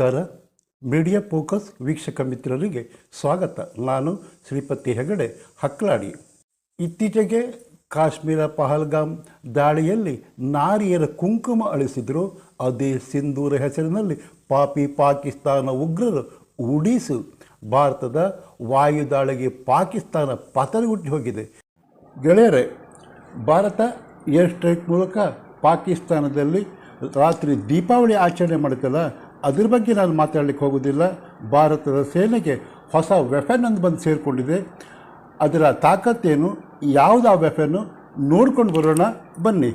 ನಮಸ್ಕಾರ. Media focus ವೀಕ್ಷಕ ಮಿತ್ರರಿಗೆ ಸ್ವಾಗತ. ನಾನು ಶ್ರೀಪತಿ ಹೆಗಡೆ, ಹಕ್ಲಾಡಿ. ಇತ್ತೀಚೆಗೆ ಕಾಶ್ಮೀರ ಪಹಲ್ಗಾಮ್ ದಾಳಿಯಲ್ಲಿ ನಾರಿಯರ ಕುಂಕುಮ ಅಳಿಸಿದ್ರು. ಅದೇ ಸಿಂಧೂರ ಹೆಸರಿನಲ್ಲಿ ಪಾಪಿ ಪಾಕಿಸ್ತಾನ ಉಗ್ರರು ಉಡೀಸು. ಭಾರತದ ವಾಯುದಾಳಿಗೆ ಪಾಕಿಸ್ತಾನ ಪತನಗುಟ್ಟಿ ಹೋಗಿದೆ. ಗೆಳೆಯರೆ, ಭಾರತ ಏರ್ ಸ್ಟ್ರೈಕ್ ಮೂಲಕ ಪಾಕಿಸ್ತಾನದಲ್ಲಿ ರಾತ್ರಿ ದೀಪಾವಳಿ ಆಚರಣೆ ಮಾಡುತ್ತಲ್ಲ ಅದ್ರ ಬಗ್ಗೆ ನಾನು ಮಾತಾಡಲಿಕ್ಕೆ ಹೋಗೋದಿಲ್ಲ ಭಾರತದ ಸೇನೆಗೆ ಹೊಸ ವೆಫನ್ ಅಂತ ಬಂದು ಸೇರಿಕೊಂಡಿದೆ. ಅದರ ತಾಕತ್ತೇನು? ಯಾವುದು ಆ ವೆಫನ್ನು ನೋಡ್ಕೊಂಡು ಬರೋಣ. ಬನ್ನಿ.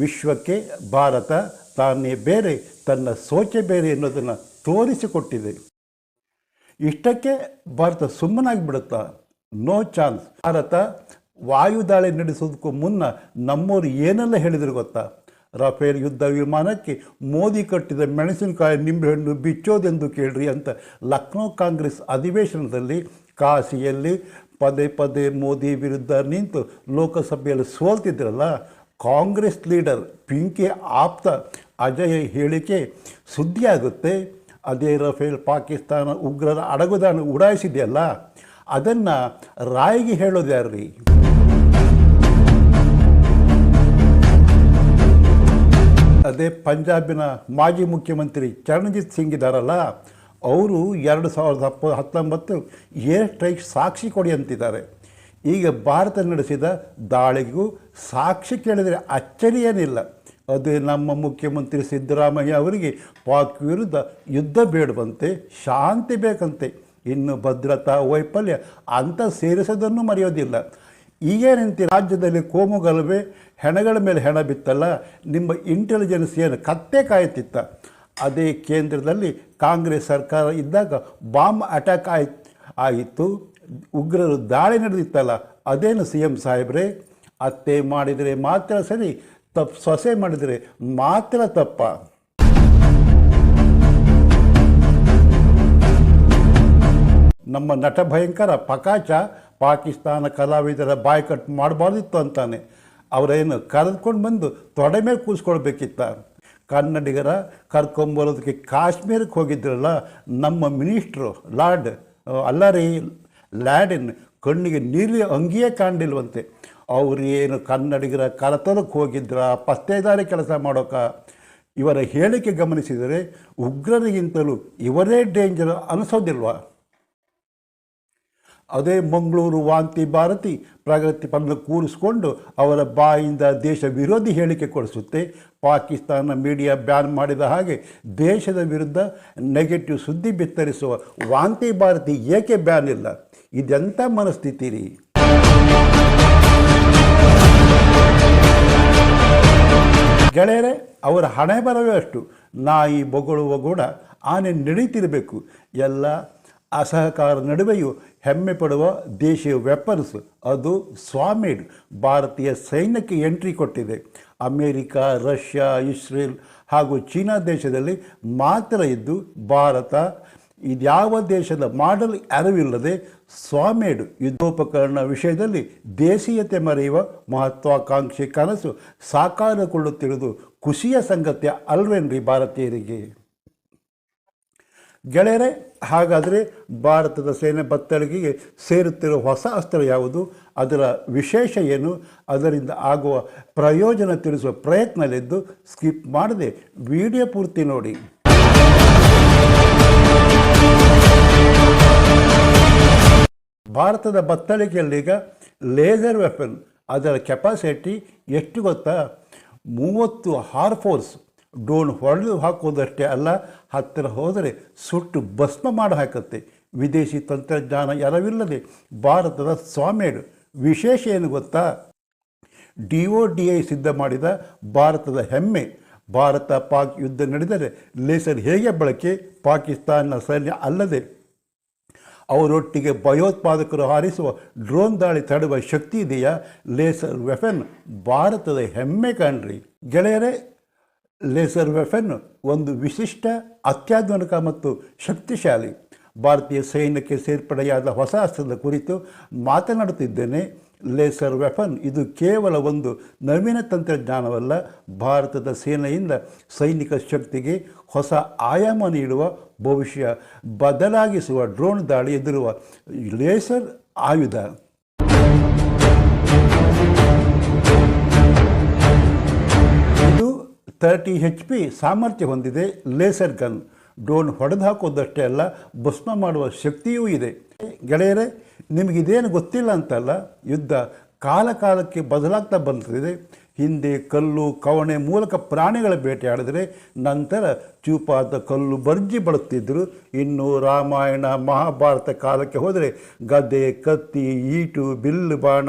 ವಿಶ್ವಕ್ಕೆ ಭಾರತ ತಾನೇ ಬೇರೆ, ತನ್ನ ಸೋಚೆ ಬೇರೆ ಎನ್ನುವುದನ್ನು ತೋರಿಸಿಕೊಟ್ಟಿದೆ. ಇಷ್ಟಕ್ಕೆ ಭಾರತ ಸುಮ್ಮನಾಗಿ ಸುಮ್ಮನಾಗಿಬಿಡುತ್ತಾ? No chance. ಭಾರತ ವಾಯುದಾಳಿ ನಡೆಸೋದಕ್ಕೂ ಮುನ್ನ ನಮ್ಮವರು ಏನೆಲ್ಲ ಹೇಳಿದರು ಗೊತ್ತಾ? ರಫೇಲ್ ಯುದ್ಧ ವಿಮಾನಕ್ಕೆ ಮೋದಿ ಕಟ್ಟಿದ ಮೆಣಸಿನಕಾಯಿ ನಿಂಬೆಹಣ್ಣು ಬಿಚ್ಚೋದೆಂದು ಕೇಳ್ರಿ ಅಂತ ಲಕ್ನೋ ಕಾಂಗ್ರೆಸ್ ಅಧಿವೇಶನದಲ್ಲಿ ಕಾಶಿಯಲ್ಲಿ ಪದೇ ಪದೇ ಮೋದಿ ವಿರುದ್ಧ ನಿಂತು ಲೋಕಸಭೆಯಲ್ಲಿ ಸೋಲ್ತಿದ್ರಲ್ಲ, ಕಾಂಗ್ರೆಸ್ ಲೀಡರ್ ಪಿಂಕೆ ಆಪ್ತ ಅಜಯ್ ಹೇಳಿಕೆ ಸುದ್ದಿಯಾಗುತ್ತೆ. ಅದೇ ರಫೇಲ್ ಪಾಕಿಸ್ತಾನ ಉಗ್ರರ ಅಡಗುದಾಣ ಉಡಾಯಿಸಿದೆಯಲ್ಲ, ಅದನ್ನು ರಾಯಿಗೆ ಹೇಳೋದು ಅದೇ ಪಂಜಾಬಿನ ಮಾಜಿ ಮುಖ್ಯಮಂತ್ರಿ ಚರಣಜಿತ್ ಸಿಂಗ್ ಇದ್ದಾರಲ್ಲ, ಅವರು ಎರಡು ಸಾವಿರದ ಹಪ್ಪ, ಹತ್ತೊಂಬತ್ತು ಏರ್ ಸ್ಟ್ರೈಕ್ ಸಾಕ್ಷಿ ಕೊಡಿ ಅಂತಿದ್ದಾರೆ. ಈಗ ಭಾರತ ನಡೆಸಿದ ದಾಳಿಗೂ ಸಾಕ್ಷಿ ಕೇಳಿದರೆ ಅಚ್ಚರಿಯೇನಿಲ್ಲ. ಅದೇ ನಮ್ಮ ಮುಖ್ಯಮಂತ್ರಿ ಸಿದ್ದರಾಮಯ್ಯ ಅವರಿಗೆ ಪಾಕ್ ವಿರುದ್ಧ ಯುದ್ಧ ಬೇಡವಂತೆ ಶಾಂತಿ ಬೇಕಂತೆ. ಇನ್ನು ಭದ್ರತಾ ವೈಫಲ್ಯ ಅಂತ ಸೇರಿಸೋದನ್ನು ಮರೆಯೋದಿಲ್ಲ. ಈಗೇನಂತೆ ರಾಜ್ಯದಲ್ಲಿ ಕೋಮು ಹೆಣಗಳ ಮೇಲೆ ಹೆಣ ಬಿತ್ತಲ್ಲ, ನಿಮ್ಮ ಇಂಟೆಲಿಜೆನ್ಸ್ ಏನು? ಕತ್ತೆ ಕಾಯುತ್ತಿತ್ತ. ಅದೇ ಕೇಂದ್ರದಲ್ಲಿ ಕಾಂಗ್ರೆಸ್ ಸರ್ಕಾರ ಇದ್ದಾಗ ಬಾಂಬ್ ಅಟ್ಯಾಕ್ ಆಯ್ ಆಯಿತು ಉಗ್ರರು ದಾಳಿ ನಡೆದಿತ್ತಲ್ಲ, ಅದೇನು ಸಿ ಎಂ ಸಾಹೇಬ್ರೆ? ಅತ್ತೆ ಮಾಡಿದರೆ ಮಾತ್ರ ಸರಿ ತಪ್ಪು ಸೊಸೆ ಮಾಡಿದರೆ ಮಾತ್ರ ತಪ್ಪ. ನಮ್ಮ ನಟ ಭಯಂಕರ ಪಕಾಚ ಪಾಕಿಸ್ತಾನ ಕಲಾವಿದರ ಬಾಯ್ ಕಟ್ ಮಾಡಬಾರ್ದಿತ್ತು ಅಂತಾನೆ. ಅವರೇನು ಕರೆದುಕೊಂಡು ಬಂದು ತೊಡೆ ಮೇಲೆ ಕೂರಿಸ್ಕೊಳ್ಬೇಕಿತ್ತ ಕನ್ನಡಿಗರ ಕರ್ಕೊಂಬರೋದಕ್ಕೆ ಕಾಶ್ಮೀರಕ್ಕೆ ಹೋಗಿದ್ರಲ್ಲ, ನಮ್ಮ ಮಿನಿಸ್ಟ್ರು ಲಾರ್ಡ್ ಅಲ್ಲ ರೀ ಲ್ಯಾಡಿನ್ ಕಣ್ಣಿಗೆ ನೀಲಿ ಅಂಗಿಯೇ ಕಾಣಲಿಲ್ವಂತೆ. ಅವರೇನು ಕನ್ನಡಿಗರ ಕರತಲಕ್ಕೆ ಹೋಗಿದ್ರ ಪತ್ತೇದಾರಿ ಕೆಲಸ ಮಾಡೋಕ? ಇವರ ಹೇಳಿಕೆ ಗಮನಿಸಿದರೆ ಉಗ್ರರಿಗಿಂತಲೂ ಇವರೇ ಡೇಂಜರ್ ಅನಿಸೋದಿಲ್ವಾ? ಅದೇ ಮಂಗಳೂರು ವಾಂತಿ ಭಾರತಿ ಪ್ರಗತಿ ಪನ್ನ ಕೂರಿಸ್ಕೊಂಡು ಅವರ ಬಾಯಿಂದ ದೇಶ ವಿರೋಧಿ ಹೇಳಿಕೆ ಕೊಡಿಸುತ್ತೆ. ಪಾಕಿಸ್ತಾನ ಮೀಡಿಯಾ ಬ್ಯಾನ್ ಮಾಡಿದ ಹಾಗೆ ದೇಶದ ವಿರುದ್ಧ ನೆಗೆಟಿವ್ ಸುದ್ದಿ ಬಿತ್ತರಿಸುವ ವಾಂತಿ ಭಾರತಿ ಏಕೆ ಬ್ಯಾನ್ ಇಲ್ಲ? ಇದೆಂಥ ಮನಸ್ಥಿತಿ ರೀ? ಗೆಳೆಯರೆ, ಅವರ ಹಣೆ ಬರವೇ ಅಷ್ಟು. ನಾಯಿ ಬೊಗಳುವ ಕೂಡ ಆನೆ ನಡೀತಿರಬೇಕು. ಎಲ್ಲ ಅಸಹಕಾರ ನಡುವೆಯೂ ಹೆಮ್ಮೆ ಪಡುವ ದೇಶೀಯ ವೆಪನ್ಸ್ ಅದು ಸ್ವಾಮೇಡ್ ಭಾರತೀಯ ಸೈನ್ಯಕ್ಕೆ ಎಂಟ್ರಿ ಕೊಟ್ಟಿದೆ. ಅಮೇರಿಕ, ರಷ್ಯಾ, ಇಸ್ರೇಲ್ ಹಾಗೂ ಚೀನಾ ದೇಶದಲ್ಲಿ ಮಾತ್ರ ಇದ್ದು ಭಾರತ ಇದ್ಯಾವ ದೇಶದ ಮಾಡಲ್ ಅರಿವಿಲ್ಲದೆ ಸ್ವಾಮೇಡ್ ಯುದ್ಧೋಪಕರಣ ವಿಷಯದಲ್ಲಿ ದೇಶೀಯತೆ ಮರೆಯುವ ಮಹತ್ವಾಕಾಂಕ್ಷಿ ಕನಸು ಸಾಕಾರಗೊಳ್ಳುತ್ತಿರುವುದು ಖುಷಿಯ ಸಂಗತಿಯ ಅಲ್ವೇನ್ರಿ ಭಾರತೀಯರಿಗೆ? ಗೆಳೆಯರೆ, ಹಾಗಾದರೆ ಭಾರತದ ಸೇನೆ ಬತ್ತಳಿಗೆಗೆ ಸೇರುತ್ತಿರುವ ಹೊಸ ಅಸ್ತ್ರ ಯಾವುದು? ಅದರ ವಿಶೇಷ ಏನು? ಅದರಿಂದ ಆಗುವ ಪ್ರಯೋಜನ ತಿಳಿಸುವ ಪ್ರಯತ್ನದಲ್ಲಿದ್ದು ಸ್ಕಿಪ್ ಮಾಡದೆ ವಿಡಿಯೋ ಪೂರ್ತಿ ನೋಡಿ. ಭಾರತದ ಬತ್ತಳಿಕೆಯಲ್ಲೀಗ ಲೇಸರ್ ವೆಪನ್, ಅದರ ಕೆಪಾಸಿಟಿ ಎಷ್ಟು ಗೊತ್ತಾ? ಮೂವತ್ತು ಹಾರ್ ಡ್ರೋನ್ ಹೊಡೆದು ಹಾಕೋದಷ್ಟೇ ಅಲ್ಲ, ಹತ್ತಿರ ಹೋದರೆ ಸುಟ್ಟು ಭಸ್ಮ ಮಾಡಿ ಹಾಕುತ್ತೆ. ವಿದೇಶಿ ತಂತ್ರಜ್ಞಾನ ಎರವಿಲ್ಲದೆ ಭಾರತದ ಸ್ವಾಮೇಡು ವಿಶೇಷ ಏನು ಗೊತ್ತಾ? ಡಿ ಒ ಡಿ ಐ ಸಿದ್ಧ ಮಾಡಿದ ಭಾರತದ ಹೆಮ್ಮೆ. ಭಾರತ ಪಾಕ್ ಯುದ್ಧ ನಡೆದರೆ ಲೇಸರ್ ಹೇಗೆ ಬಳಕೆ? ಪಾಕಿಸ್ತಾನ ಸೈನ್ಯ ಅಲ್ಲದೆ ಅವರೊಟ್ಟಿಗೆ ಭಯೋತ್ಪಾದಕರು ಹಾರಿಸುವ ಡ್ರೋನ್ ದಾಳಿ ತಡೆಯುವ ಶಕ್ತಿ ಇದೆಯಾ? ಲೇಸರ್ ವೆಫನ್ ಭಾರತದ ಹೆಮ್ಮೆ ಕಾಣ್ರಿ. ಗೆಳೆಯರೇ ಲೇಸರ್ ವೆಫನ್, ಒಂದು ವಿಶಿಷ್ಟ ಅತ್ಯಾಧುನಿಕ ಮತ್ತು ಶಕ್ತಿಶಾಲಿ ಭಾರತೀಯ ಸೈನ್ಯಕ್ಕೆ ಸೇರ್ಪಡೆಯಾದ ಹೊಸ ಅಸ್ತ್ರದ ಕುರಿತು ಮಾತನಾಡುತ್ತಿದ್ದೇನೆ. ಲೇಸರ್ ವೆಫನ್ ಇದು ಕೇವಲ ಒಂದು ನವೀನ ತಂತ್ರಜ್ಞಾನವಲ್ಲ, ಭಾರತದ ಸೇನೆಯಿಂದ ಸೈನಿಕ ಶಕ್ತಿಗೆ ಹೊಸ ಆಯಾಮ ನೀಡುವ, ಭವಿಷ್ಯ ಬದಲಾಗಿಸುವ ಡ್ರೋನ್ ದಾಳಿ ಎದುರುವ ಲೇಸರ್ ಆಯುಧ. ತರ್ಟಿ ಹೆಚ್ ಪಿ ಸಾಮರ್ಥ್ಯ ಹೊಂದಿದೆ, ಲೇಸರ್ ಗನ್. ಡ್ರೋನ್ ಹೊಡೆದು ಹಾಕೋದಷ್ಟೇ ಅಲ್ಲ, ಭಸ್ಮ ಮಾಡುವ ಶಕ್ತಿಯೂ ಇದೆ. ಗೆಳೆಯರೇ, ನಿಮಗಿದೇನು ಗೊತ್ತಿಲ್ಲ ಅಂತಲ್ಲ, ಯುದ್ಧ ಕಾಲ ಕಾಲಕ್ಕೆ ಬದಲಾಗ್ತಾ ಬಂದಿದೆ. ಹಿಂದೆ ಕಲ್ಲು, ಕವಣೆ ಮೂಲಕ ಪ್ರಾಣಿಗಳ ಬೇಟೆಯಾಡಿದರೆ ನಂತರ ಚೂಪಾದ ಕಲ್ಲು ಬರ್ಜಿ ಬಳಸ್ತಿದ್ದರು ಇನ್ನು ರಾಮಾಯಣ ಮಹಾಭಾರತ ಕಾಲಕ್ಕೆ ಹೋದರೆ ಗದ್ದೆ, ಕತ್ತಿ, ಈಟು, ಬಿಲ್ಲು, ಬಾಣ,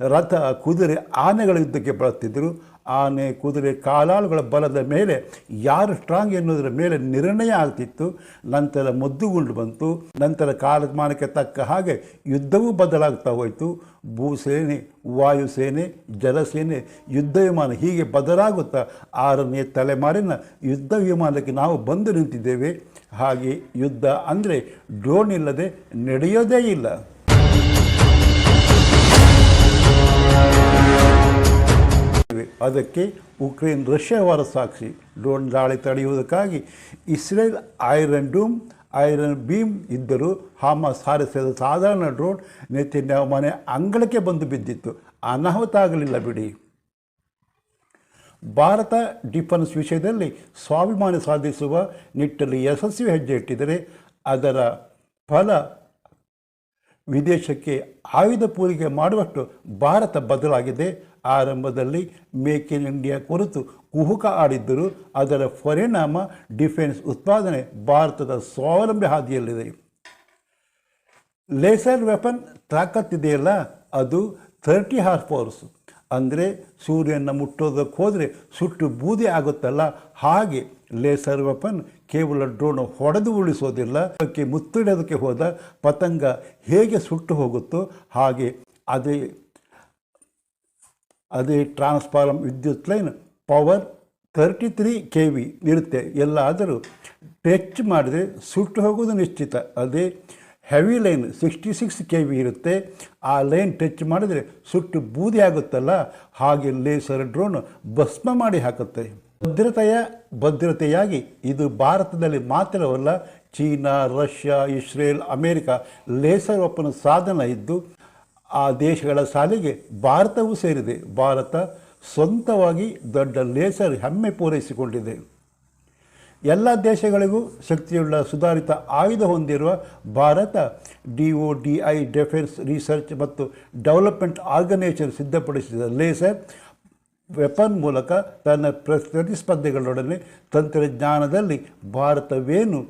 ರಥ, ಕುದುರೆ, ಆನೆಗಳ ಯುದ್ಧಕ್ಕೆ ಬಳಸ್ತಿದ್ದರು ಆನೆ, ಕುದುರೆ, ಕಾಲಾಳುಗಳ ಬಲದ ಮೇಲೆ ಯಾರು ಸ್ಟ್ರಾಂಗ್ ಎನ್ನುವುದರ ಮೇಲೆ ನಿರ್ಣಯ ಆಗ್ತಿತ್ತು, ನಂತರ ಮದ್ದುಗುಂಡು ಬಂತು, ನಂತರ ಕಾಲಮಾನಕ್ಕೆ ತಕ್ಕ ಹಾಗೆ ಯುದ್ಧವೂ ಬದಲಾಗ್ತಾ ಹೋಯಿತು. ಭೂಸೇನೆ, ವಾಯುಸೇನೆ, ಜಲಸೇನೆ, ಯುದ್ಧ ವಿಮಾನ ಹೀಗೆ ಬದಲಾಗುತ್ತಾ ಆರನೇ ತಲೆಮಾರಿನ ಯುದ್ಧ ವಿಮಾನಕ್ಕೆ ನಾವು ಬಂದು ನಿಂತಿದ್ದೇವೆ. ಹಾಗೆ ಯುದ್ಧ ಅಂದರೆ ಡ್ರೋನ್ ಇಲ್ಲದೆ ನಡೆಯೋದೇ ಇಲ್ಲ. ಅದಕ್ಕೆ ಉಕ್ರೇನ್ ರಷ್ಯಾ ವಾರ ಸಾಕ್ಷಿ. ಡ್ರೋನ್ ದಾಳಿ ತಡೆಯುವುದಕ್ಕಾಗಿ Israel Iron Dome, Iron Beam ಇದ್ದರೂ ಹಾಮಸ್ ಹಾರಿಸಿದ ಸಾಧಾರಣ ಡ್ರೋನ್ ನೆತ್ತಿನ ಮನೆ ಅಂಗಳಕ್ಕೆ ಬಂದು ಬಿದ್ದಿತ್ತು. ಅನಾಹುತ ಆಗಲಿಲ್ಲ ಬಿಡಿ. ಭಾರತ ಡಿಫೆನ್ಸ್ ವಿಷಯದಲ್ಲಿ ಸ್ವಾಭಿಮಾನ ಸಾಧಿಸುವ ನಿಟ್ಟಲ್ಲಿ ಯಶಸ್ವಿ ಹೆಜ್ಜೆ ಇಟ್ಟಿದರೆ ಅದರ ಫಲ ವಿದೇಶಕ್ಕೆ ಆಯುಧ ಪೂರೈಕೆ ಮಾಡುವಷ್ಟು ಭಾರತ ಬದಲಾಗಿದೆ. ಆರಂಭದಲ್ಲಿ ಮೇಕ್ ಇನ್ ಇಂಡಿಯಾ ಕುರಿತು ಕುಹುಕ ಆಡಿದ್ದರೂ. ಅದರ ಪರಿಣಾಮ ಡಿಫೆನ್ಸ್ ಉತ್ಪಾದನೆ ಭಾರತದ ಸ್ವಾವಲಂಬಿ ಹಾದಿಯಲ್ಲಿದೆ. ಲೇಸರ್ ವೆಪನ್ ತಾಕತ್ತಿದೆಯಲ್ಲ, ಅದು ಥರ್ಟಿ ಹಾರ್ ಪವರ್ಸ್ ಅಂದರೆ ಸೂರ್ಯನ ಮುಟ್ಟೋದಕ್ಕೆ ಹೋದರೆ ಸುಟ್ಟು ಬೂದಿ ಆಗುತ್ತಲ್ಲ? ಹಾಗೆ ಲೇಸರ್ ವೆಪನ್ ಕೇವಲ ಡ್ರೋನ್ ಹೊಡೆದು ಉಳಿಸೋದಿಲ್ಲ ಅದಕ್ಕೆ ಮುತ್ತಿಡೋದಕ್ಕೆ ಹೋದ ಪತಂಗ ಹೇಗೆ ಸುಟ್ಟು ಹೋಗುತ್ತೋ ಹಾಗೆ ಅದೇ ಅದೇ ಟ್ರಾನ್ಸ್ಫಾರ್ಮ್ ವಿದ್ಯುತ್ line power thirty three K V ಇರುತ್ತೆ. ಎಲ್ಲಾದರೂ ಟಚ್ ಮಾಡಿದರೆ ಸುಟ್ಟು ಹೋಗೋದು ನಿಶ್ಚಿತ. ಅದೇ heavy line sixty six K V ಇರುತ್ತೆ. ಆ ಲೈನ್ ಟಚ್ ಮಾಡಿದರೆ ಸುಟ್ಟು ಬೂದಿ ಆಗುತ್ತಲ್ಲ? ಹಾಗೆ ಲೇಸರ್ ಡ್ರೋನ್ ಭಸ್ಮ ಮಾಡಿ ಹಾಕುತ್ತೆ. ಭದ್ರತೆಯ, ಭದ್ರತೆಯಾಗಿ ಇದು ಭಾರತದಲ್ಲಿ ಮಾತ್ರವಲ್ಲ, China, Russia, Israel, America laser ಒಪ್ಪನ ಸಾಧನ ಇದ್ದು, ಆ ದೇಶಗಳ ಸಾಲಿಗೆ ಭಾರತವೂ ಸೇರಿದೆ. ಭಾರತ ಸ್ವಂತವಾಗಿ ದೊಡ್ಡ ಲೇಸರ್ ಹೆಮ್ಮೆ ಪೂರೈಸಿಕೊಂಡಿದೆ. ಎಲ್ಲ ದೇಶಗಳಿಗೂ ಶಕ್ತಿಯುಳ್ಳ ಸುಧಾರಿತ ಆಯುಧ ಹೊಂದಿರುವ Bharat, D O D I defence research ಮತ್ತು ಡೆವಲಪ್ಮೆಂಟ್ ಆರ್ಗನೈಸೇಷನ್ ಸಿದ್ಧಪಡಿಸಿದ ಲೇಸರ್ ವೆಪನ್ ಮೂಲಕ ತನ್ನ ಪ್ರತಿಸ್ಪರ್ಧೆಗಳೊಡನೆ ತಂತ್ರಜ್ಞಾನದಲ್ಲಿ ಭಾರತವೇನು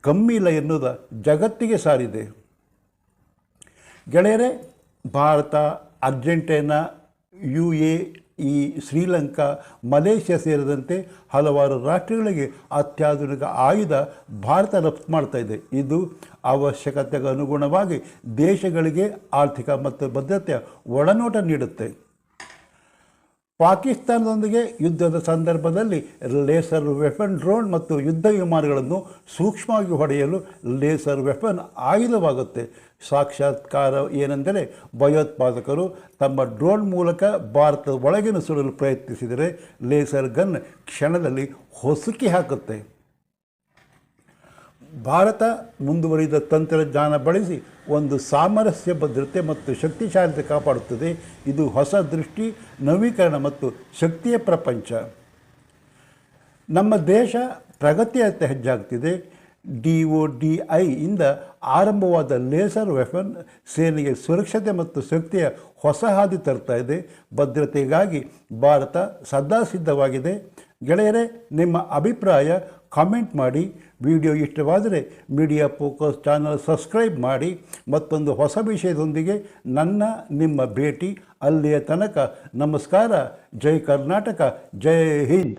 ಕಮ್ಮಿ ಇಲ್ಲ ಎನ್ನುವುದು ಜಗತ್ತಿಗೆ ಸಾರಿದೆ. ಗೆಳೆಯರೇ, Bharat, Argentina, U A E Sri Lanka, Malaysia ಸೇರಿದಂತೆ ಹಲವಾರು ರಾಷ್ಟ್ರಗಳಿಗೆ ಅತ್ಯಾಧುನಿಕ ಆಯುಧ ಭಾರತ ರಫ್ತು ಮಾಡ್ತಾ ಇದೆ. ಇದು ಅವಶ್ಯಕತೆಗೆ ಅನುಗುಣವಾಗಿ ದೇಶಗಳಿಗೆ ಆರ್ಥಿಕ ಮತ್ತು ಭದ್ರತೆಯ ಒಳನೋಟ ನೀಡುತ್ತೆ. ಪಾಕಿಸ್ತಾನದೊಂದಿಗೆ ಯುದ್ಧದ ಸಂದರ್ಭದಲ್ಲಿ ಲೇಸರ್ ವೆಪನ್ ಡ್ರೋನ್ ಮತ್ತು ಯುದ್ಧ ವಿಮಾನಗಳನ್ನು ಸೂಕ್ಷ್ಮವಾಗಿ ಹೊಡೆಯಲು ಲೇಸರ್ ವೆಪನ್ ಆಯುಧವಾಗುತ್ತೆ. ಸಾಕ್ಷಾತ್ಕಾರ ಏನೆಂದರೆ ಭಯೋತ್ಪಾದಕರು ತಮ್ಮ ಡ್ರೋನ್ ಮೂಲಕ ಭಾರತದ ಒಳಗೆ ನುಸುಳಲು ಪ್ರಯತ್ನಿಸಿದರೆ ಲೇಸರ್ ಗನ್ ಕ್ಷಣದಲ್ಲಿ ಹೊಸುಕಿ ಹಾಕುತ್ತೆ. ಭಾರತ ಮುಂದುವರಿದ ತಂತ್ರಜ್ಞಾನ ಬಳಸಿ ಒಂದು ಸಾಮರಸ್ಯ ಭದ್ರತೆ ಮತ್ತು ಶಕ್ತಿಶಾಲತೆ ಕಾಪಾಡುತ್ತದೆ. ಇದು ಹೊಸ ದೃಷ್ಟಿ, ನವೀಕರಣ ಮತ್ತು ಶಕ್ತಿಯ ಪ್ರಪಂಚ. ನಮ್ಮ ದೇಶ ಪ್ರಗತಿಯತ್ತ ಹೆಜ್ಜಾಗ್ತಿದೆ. ಡಿ ಒ ಡಿ ಐ ಇಂದ ಆರಂಭವಾದ ಲೇಸರ್ ವೆಫನ್ ಸೇನೆಗೆ ಸುರಕ್ಷತೆ ಮತ್ತು ಶಕ್ತಿಯ ಹೊಸ ಹಾದಿ ತರ್ತಾ ಇದೆ. ಭದ್ರತೆಗಾಗಿ ಭಾರತ ಸದಾ ಸಿದ್ಧವಾಗಿದೆ. ಗೆಳೆಯರೇ, ನಿಮ್ಮ ಅಭಿಪ್ರಾಯ ಕಾಮೆಂಟ್ ಮಾಡಿ ವಿಡಿಯೋ ಇಷ್ಟವಾದರೆ ಮೀಡಿಯಾ ಫೋಕಸ್ ಚಾನಲ್ ಸಬ್ಸ್ಕ್ರೈಬ್ ಮಾಡಿ, ಮತ್ತೊಂದು ಹೊಸ ವಿಷಯದೊಂದಿಗೆ ನನ್ನ, ನಿಮ್ಮ ಭೇಟಿ ಅಲ್ಲಿಯ ತನಕ. ನಮಸ್ಕಾರ, ಜೈ ಕರ್ನಾಟಕ, ಜೈ ಹಿಂದ್.